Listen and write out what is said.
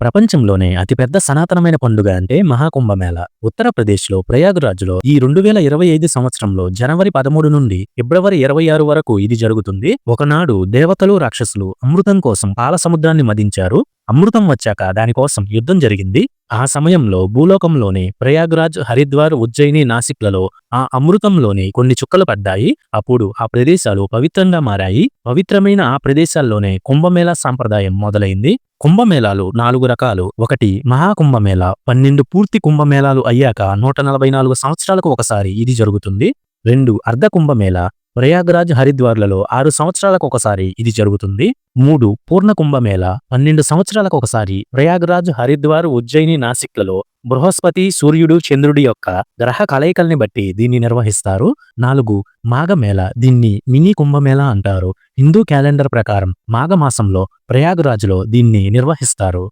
ప్రపంచంలోనే అతిపెద్ద సనాతనమైన పండుగ అంటే మహాకుంభమేళ. ఉత్తరప్రదేశ్లో ప్రయాగ్రాజ్లో ఈ రెండు వేల ఇరవై ఐదు సంవత్సరంలో జనవరి పదమూడు నుండి ఫిబ్రవరి ఇరవై ఆరు వరకు ఇది జరుగుతుంది. ఒకనాడు దేవతలు రాక్షసులు అమృతం కోసం పాల సముద్రాన్ని మదించారు. అమృతం వచ్చాక దానికోసం యుద్ధం జరిగింది. ఆ సమయంలో భూలోకంలోని ప్రయాగ్రాజ్ హరిద్వార్ ఉజ్జయిని నాసిక్లలో ఆ అమృతంలోని కొన్ని చుక్కలు పడ్డాయి. అప్పుడు ఆ ప్రదేశాలు పవిత్రంగా మారాయి. పవిత్రమైన ఆ ప్రదేశాల్లోనే కుంభమేళా సాంప్రదాయం మొదలైంది. కుంభమేళాలు నాలుగు రకాలు. ఒకటి మహాకుంభమేళ. పన్నెండు పూర్తి కుంభమేళాలు అయ్యాక నూట నలభై నాలుగు సంవత్సరాలకు ఒకసారి ఇది జరుగుతుంది. రెండు అర్ధ కుంభమేళ. ప్రయాగ్రాజ్ హరిద్వార్లలో ఆరు సంవత్సరాలకు ఒకసారి ఇది జరుగుతుంది. మూడు పూర్ణ కుంభమేళ పన్నెండు సంవత్సరాలకు ఒకసారి ప్రయాగ్రాజ్ హరిద్వార్ ఉజ్జయిని నాసిక్లలో బృహస్పతి సూర్యుడు చంద్రుడి యొక్క గ్రహ కలయికల్ని బట్టి దీన్ని నిర్వహిస్తారు. నాలుగు మాఘమేళ దీన్ని మినీ కుంభమేళ అంటారు. హిందూ క్యాలెండర్ ప్రకారం మాఘమాసంలో ప్రయాగ్రాజ్లో దీన్ని నిర్వహిస్తారు.